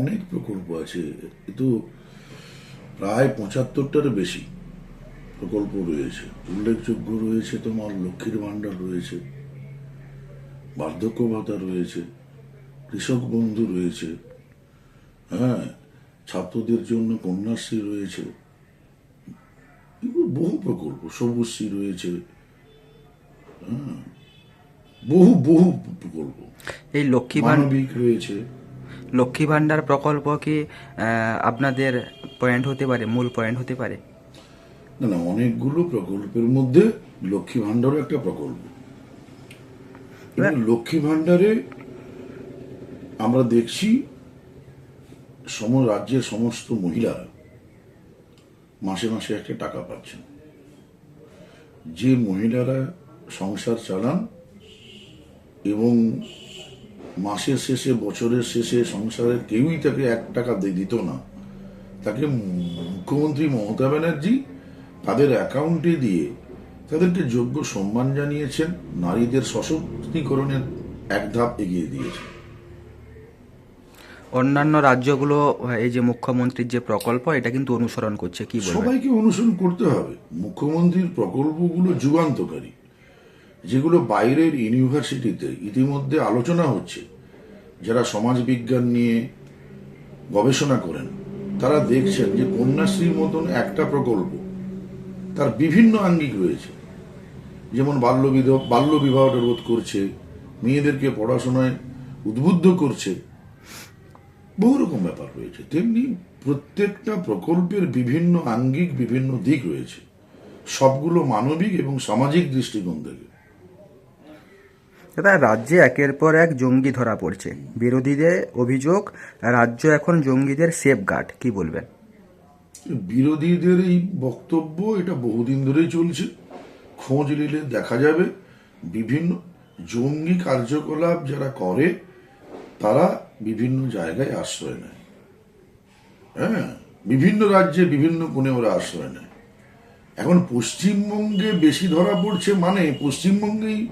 অনেক প্রকল্প আছে কিন্তু প্রায় পঁচাত্তরটার বেশি প্রকল্প রয়েছে। উল্লেখযোগ্য রয়েছে তোমার লক্ষ্মীর ভাণ্ডার রয়েছে বার্ধক্য ভাতা রয়েছে কৃষক বন্ধু রয়েছে হ্যাঁ ছাত্রদের জন্য কন্যাশ্রী রয়েছে। বহু প্রকল্প সবুজশ্রী রয়েছে হ্যাঁ বহু বহু প্রকল্প। এই লক্ষ্মী মানবিক রয়েছে। লক্ষ্মী ভাণ্ডার প্রকল্প কি আপনাদের পয়েন্ট হতে পারে মূল পয়েন্ট হতে পারে? না না অনেকগুলো প্রকল্পের মধ্যে লক্ষ্মী ভাণ্ডারও একটা প্রকল্প। লক্ষ্মী ভাণ্ডারে আমরা দেখছি সম রাজ্যের সমস্ত মহিলারা মাসে মাসে একটা টাকা পাচ্ছেন। যে মহিলারা সংসার চালান এবং মাসের শেষে বছরের শেষে সংসারের কেউই তাকে এক টাকা দিয়ে দিত না। তাকে মুখ্যমন্ত্রী মমতা ব্যানার্জি তাদের অ্যাকাউন্টে দিয়ে তাদেরকে যোগ্য সম্মান জানিয়েছেন নারীদের সশক্তিকরণের এক ধাপ এগিয়ে দিয়েছেন। অন্যান্য রাজ্যগুলো এই যে মুখ্যমন্ত্রীর যে প্রকল্প এটা কিন্তু অনুসরণ করছে কি সবাইকে অনুসরণ করতে হবে। মুখ্যমন্ত্রীর প্রকল্পগুলো যুগান্তকারী। যেগুলো বাইরের ইউনিভার্সিটিতে ইতিমধ্যে আলোচনা হচ্ছে, যারা সমাজবিজ্ঞান নিয়ে গবেষণা করেন, তারা দেখছেন যে কন্যাশ্রীর মতন একটা প্রকল্প তার বিভিন্ন আঙ্গিক রয়েছে। যেমন বাল্যবিধ বাল্য বিবাহটা রোধ করছে, মেয়েদেরকে পড়াশোনায় উদ্বুদ্ধ করছে। বহু রকম ব্যাপার রয়েছে। তেমনি প্রত্যেকটা প্রকল্পের বিভিন্ন আঙ্গিক, বিভিন্ন দিক রয়েছে। সবগুলো মানবিক এবং সামাজিক দৃষ্টিকোণ থেকে। দাদা রাজ্যে একের পর এক জঙ্গি ধরা পড়ছে। বিরোধীদের অভিযোগ, রাজ্য এখন জঙ্গিদের সেফ গার্ড কি বলবেন? বিরোধীদের এই বক্তব্য এটা বহুদিন ধরেই চলছে। খোঁজ নিলে দেখা যাবে বিভিন্ন জঙ্গি কার্যকলাপ যারা করে, তারা বিভিন্ন জায়গায় আশ্রয় নেয়। হ্যাঁ বিভিন্ন রাজ্যে বিভিন্ন কোণে ওরা আশ্রয় নেয়। এখন পশ্চিমবঙ্গে বেশি ধরা পড়ছে মানে পশ্চিমবঙ্গেই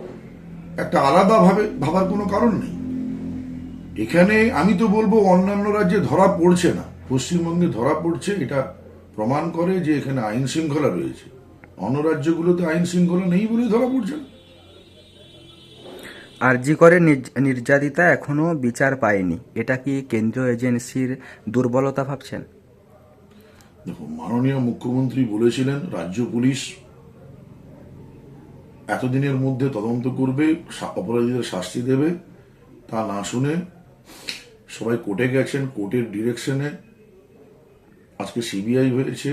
একটা আলাদাভাবে ভাবার কোনো কারণ নেই। এখানে আমি তো বলব অন্যান্য রাজ্যে ধরা পড়ছে না। পশ্চিমবঙ্গে ধরা পড়ছে এটা প্রমাণ করে যে এখানে আইন শৃঙ্খলা রয়েছে। অন্য রাজ্যগুলোতে আইন শৃঙ্খলা নেই বলে ধরা পড়ছে না। আরজি করে নির্য- নির্যাতিতা এখনও বিচার পায়নি। এটা কি কেন্দ্রীয় এজেন্সির দুর্বলতা ভাবছেন? দেখো মাননীয় মুখ্যমন্ত্রী বলেছিলেন রাজ্য পুলিশ এতদিনের মধ্যে তদন্ত করবে অপরাধীদের শাস্তি দেবে, তা না শুনে সবাই কোর্টে গেছেন, কোর্টের ডিরেকশনে। আজকে সিবিআই হয়েছে।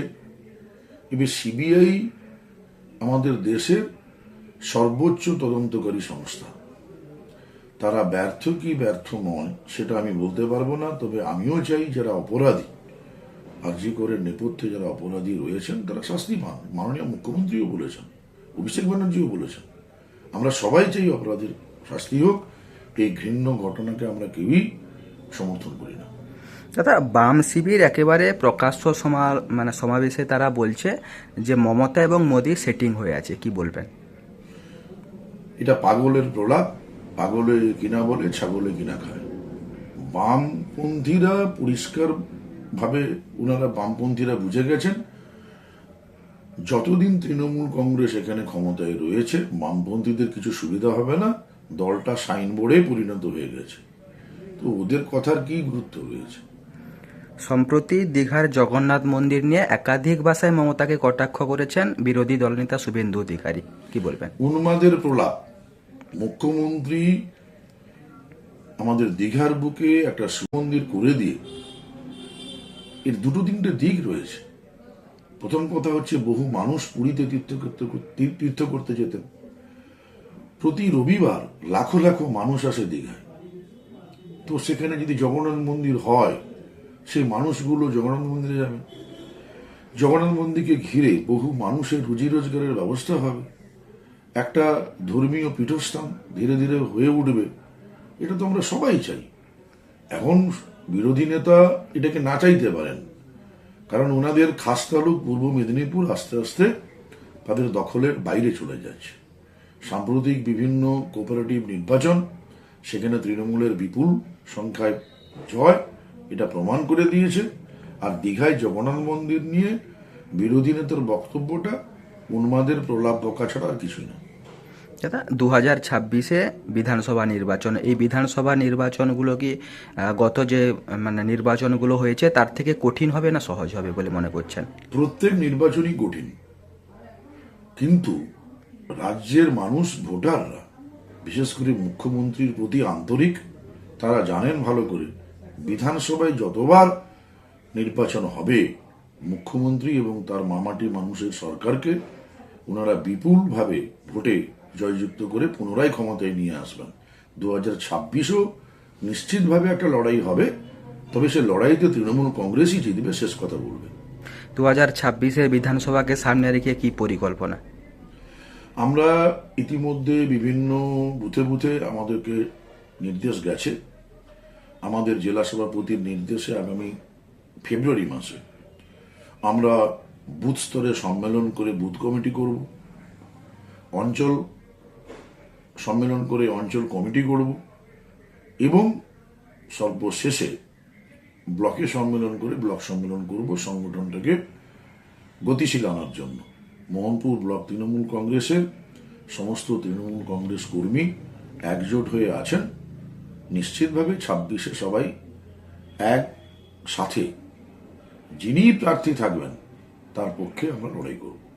এবার সিবিআই আমাদের দেশের সর্বোচ্চ তদন্তকারী সংস্থা। তারা ব্যর্থ কি ব্যর্থ নয়, সেটা আমি বলতে পারব না, তবে আমিও চাই যারা অপরাধী, আর্জি করে নেপথ্যে যারা অপরাধী রয়েছেন, তারা শাস্তি পান। মাননীয় মুখ্যমন্ত্রীও বলেছেন। অভিষেক ব্যানার্জিও বলেছেন আমরা সবাই চাই অপরাধীর শাস্তি হোক এই ঘৃণ্য ঘটনাকে আমরা কেউই সমর্থন করি না। দাদা বাম শিবির একেবারে প্রকাশ্য সমা মানে সমাবেশে তারা বলছে যে মমতা এবং মোদী সেটিং হয়ে আছে কি বলবেন? এটা পাগলের প্রলাপ পাগলে কিনা বলে ছাগলে কিনা খায়। বামপন্থীরা পরিষ্কার ভাবে ওনারা বামপন্থীরা বুঝে গেছেন যতদিন তৃণমূল কংগ্রেস এখানে ক্ষমতায় রয়েছে বামপন্থীদের কিছু সুবিধা হবে না দলটা সাইনবোর্ডে পরিণত হয়ে গেছে। তো ওদের কথার কি গুরুত্ব রয়েছে? সম্প্রতি দীঘার জগন্নাথ মন্দির নিয়ে একাধিক ভাষায় মমতাকে কটাক্ষ করেছেন বিরোধী দলনেতা শুভেন্দু অধিকারী। কি বলবেন? উন্মাদের প্রলাপ। মুখ্যমন্ত্রী আমাদের দীঘার বুকে একটা সুমন্দির করে দিয়ে এর দুটো তিনটে দিক রয়েছে। প্রথম কথা হচ্ছে বহু মানুষ পুরীতে তীর্থ তীর্থ করতে যেতেন। প্রতি রবিবার লাখো লাখো মানুষ আসে দীঘায়। তো সেখানে যদি জগন্নাথ মন্দির হয়, সেই মানুষগুলো জগন্নাথ মন্দিরে যাবে। জগন্নাথ মন্দিরকে ঘিরে বহু মানুষের রুজি রোজগারের ব্যবস্থা হবে। একটা ধর্মীয় পীঠস্থান ধীরে ধীরে হয়ে উঠবে। এটা তো আমরা সবাই চাই। এখন বিরোধী নেতা এটাকে না চাইতে পারেন। কারণ ওনাদের খাস পূর্ব মেদিনীপুর আস্তে আস্তে তাদের দখলের বাইরে চলে যাচ্ছে। সাম্প্রতিক বিভিন্ন কোঅপারেটিভ নির্বাচন, সেখানে তৃণমূলের বিপুল সংখ্যায় জয়, এটা প্রমাণ করে দিয়েছে। আর দীঘায় জগন্নাথ মন্দির নিয়ে বিরোধী নেতার বক্তব্যটা উন্মাদের প্রলাপ বকা ছাড়া আর কিছুই না। দাদা দু হাজার ছাব্বিশে বিধানসভা নির্বাচন। এই বিধানসভা নির্বাচনগুলো কি গত যে মানে নির্বাচনগুলো হয়েছে, তার থেকে কঠিন হবে না সহজ হবে বলে মনে করছেন? প্রত্যেক নির্বাচনই কঠিন। কিন্তু রাজ্যের মানুষ, ভোটাররা, বিশেষ করে মুখ্যমন্ত্রীর প্রতি আন্তরিক, তারা জানেন ভালো করে, বিধানসভায় যতবার নির্বাচন হবে, মুখ্যমন্ত্রী এবং তার মামাটি মানুষের সরকারকে, ওনারা বিপুলভাবে ভোটে জয়যুক্ত করে পুনরায় ক্ষমতায় নিয়ে আসবেন। দু হাজার ছাব্বিশও নিশ্চিতভাবে একটা লড়াই হবে তবে সে লড়াইতে তৃণমূল কংগ্রেসই জিতবে শেষ কথা বলবে। দু হাজার ছাব্বিশের বিধানসভাকে সামনে রেখে কি পরিকল্পনা? আমরা ইতিমধ্যে বিভিন্ন বুথে বুথে আমাদেরকে নির্দেশ গেছে। আমাদের জেলা সভাপতির নির্দেশে আগামী ফেব্রুয়ারি মাসে আমরা বুথ স্তরে সম্মেলন করে বুথ কমিটি করব। অঞ্চল সম্মেলন করে অঞ্চল কমিটি করব এবং সর্বশেষে ব্লকে সম্মেলন করে ব্লক সম্মেলন করব সংগঠনটাকে গতিশীল আনার জন্য। মোহনপুর ব্লক তৃণমূল কংগ্রেসের সমস্ত তৃণমূল কংগ্রেস কর্মী একজোট হয়ে আছেন। নিশ্চিতভাবে ছাব্বিশে সবাই এক সাথে যিনি প্রার্থী থাকবেন, তার পক্ষে আমরা লড়াই করব।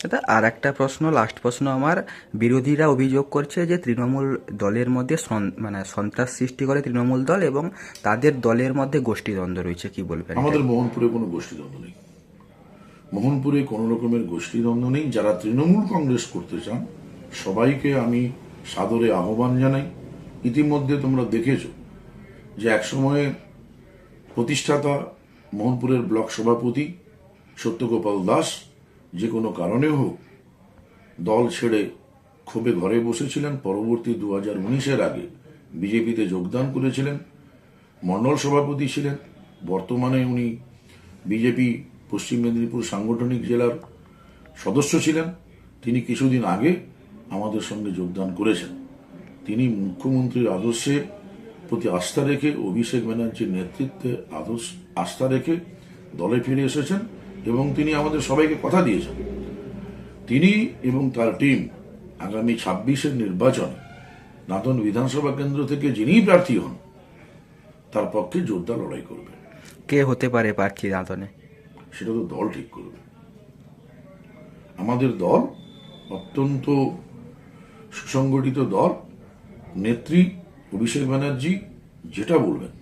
দাদা আর একটা প্রশ্ন লাস্ট প্রশ্ন আমার। বিরোধীরা অভিযোগ করছে যে তৃণমূল দলের মধ্যে মানে সন্ত্রাস সৃষ্টি করে তৃণমূল দল এবং তাদের দলের মধ্যে গোষ্ঠীদ্বন্দ্ব রয়েছে, কি বলবেন আমাদের মোহনপুরে কোনো গোষ্ঠীদ্বন্দ্ব নেই। মোহনপুরে কোনো রকমের গোষ্ঠীদ্বন্দ্ব নেই। যারা তৃণমূল কংগ্রেস করতে চান, সবাইকে আমি সাদরে আহ্বান জানাই। ইতিমধ্যে তোমরা দেখেছ যে একসময়ে প্রতিষ্ঠাতা মোহনপুরের ব্লক সভাপতি সত্যগোপাল দাস যে কোনো কারণে হোক, দল ছেড়ে ক্ষোভে ঘরে বসেছিলেন। পরবর্তী দু হাজার উনিশের আগে বিজেপিতে যোগদান করেছিলেন মণ্ডল সভাপতি ছিলেন। বর্তমানে উনি বিজেপি, পশ্চিম মেদিনীপুর সাংগঠনিক জেলার সদস্য ছিলেন। তিনি কিছুদিন আগে আমাদের সঙ্গে যোগদান করেছেন। তিনি মুখ্যমন্ত্রীর আদর্শে প্রতি আস্থা রেখে অভিষেক ব্যানার্জির নেতৃত্বে আদর্শ, আস্থা রেখে দলে ফিরে এসেছেন। এবং তিনি আমাদের সবাইকে কথা দিয়েছেন। তিনি এবং তার টিম আগামী ছাব্বিশের নির্বাচন নাতন বিধানসভা কেন্দ্র থেকে যিনিই প্রার্থী হন তার পক্ষে জোরদার লড়াই করবে। কে হতে পারে প্রার্থী দাঁতনে সেটা তো দল ঠিক করবে। আমাদের দল অত্যন্ত সুসংগঠিত দল। নেত্রী অভিষেক ব্যানার্জি যেটা বলবেন